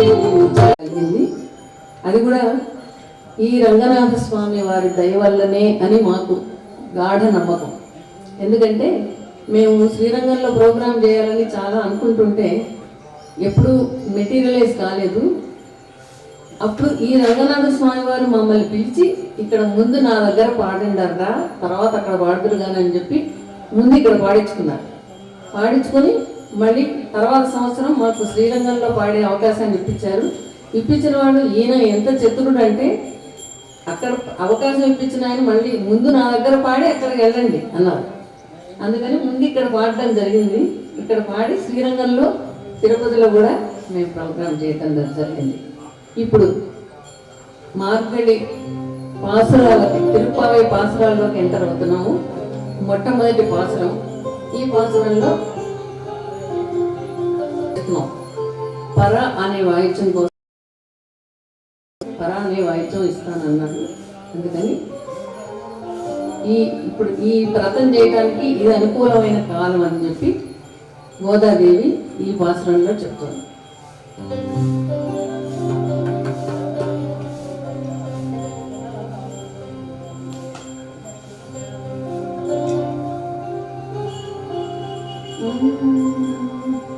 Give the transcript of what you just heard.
కలిగింది అది కూడా ఈ రంగనాథ స్వామి వారి దయ వల్లనే అని మాకు గాఢ నమ్మకం. ఎందుకంటే మేము శ్రీరంగంలో ప్రోగ్రాం చేయాలని చాలా అనుకుంటుంటే ఎప్పుడు మెటీరియలైజ్ కాలేదు. అప్పుడు ఈ రంగనాథ స్వామి వారు మమ్మల్ని పిలిచి ఇక్కడ ముందు నా దగ్గర పాడిండారా తర్వాత అక్కడ పాడుతురు కానీ అని చెప్పి ముందు ఇక్కడ పాడించుకున్నారు. పాడించుకొని మళ్ళీ తర్వాత సంవత్సరం మాకు శ్రీరంగంలో పాడే అవకాశాన్ని ఇప్పించారు. ఇప్పించిన వాళ్ళు ఈయన ఎంత చతురుడు అంటే అక్కడ అవకాశం ఇప్పించిన ఆయన మళ్ళీ ముందు నా దగ్గర పాడి అక్కడికి వెళ్ళండి అన్నారు. అందుకని ముందు ఇక్కడ పాడటం జరిగింది. ఇక్కడ పాడి శ్రీరంగంలో తిరుపతిలో కూడా మేము ప్రోగ్రామ్ చేయటం జరిగింది. ఇప్పుడు మార్గడి పాసురాలకి తిరుపావై పాసురాల్లోకి ఎంటర్ అవుతున్నాము. మొట్టమొదటి పాసురం. ఈ పాసురంలో ప్రయత్నం. పర అనే వాయిద్యం కోసం పర అనే వాయిద్యం ఇస్తానన్నారు అందుకని ఈ ఇప్పుడు ఈ వ్రతం చేయడానికి ఇది అనుకూలమైన కాలం అని చెప్పి గోదాదేవి ఈ పాసురంలో చెప్తుంది. ముది సంతసమును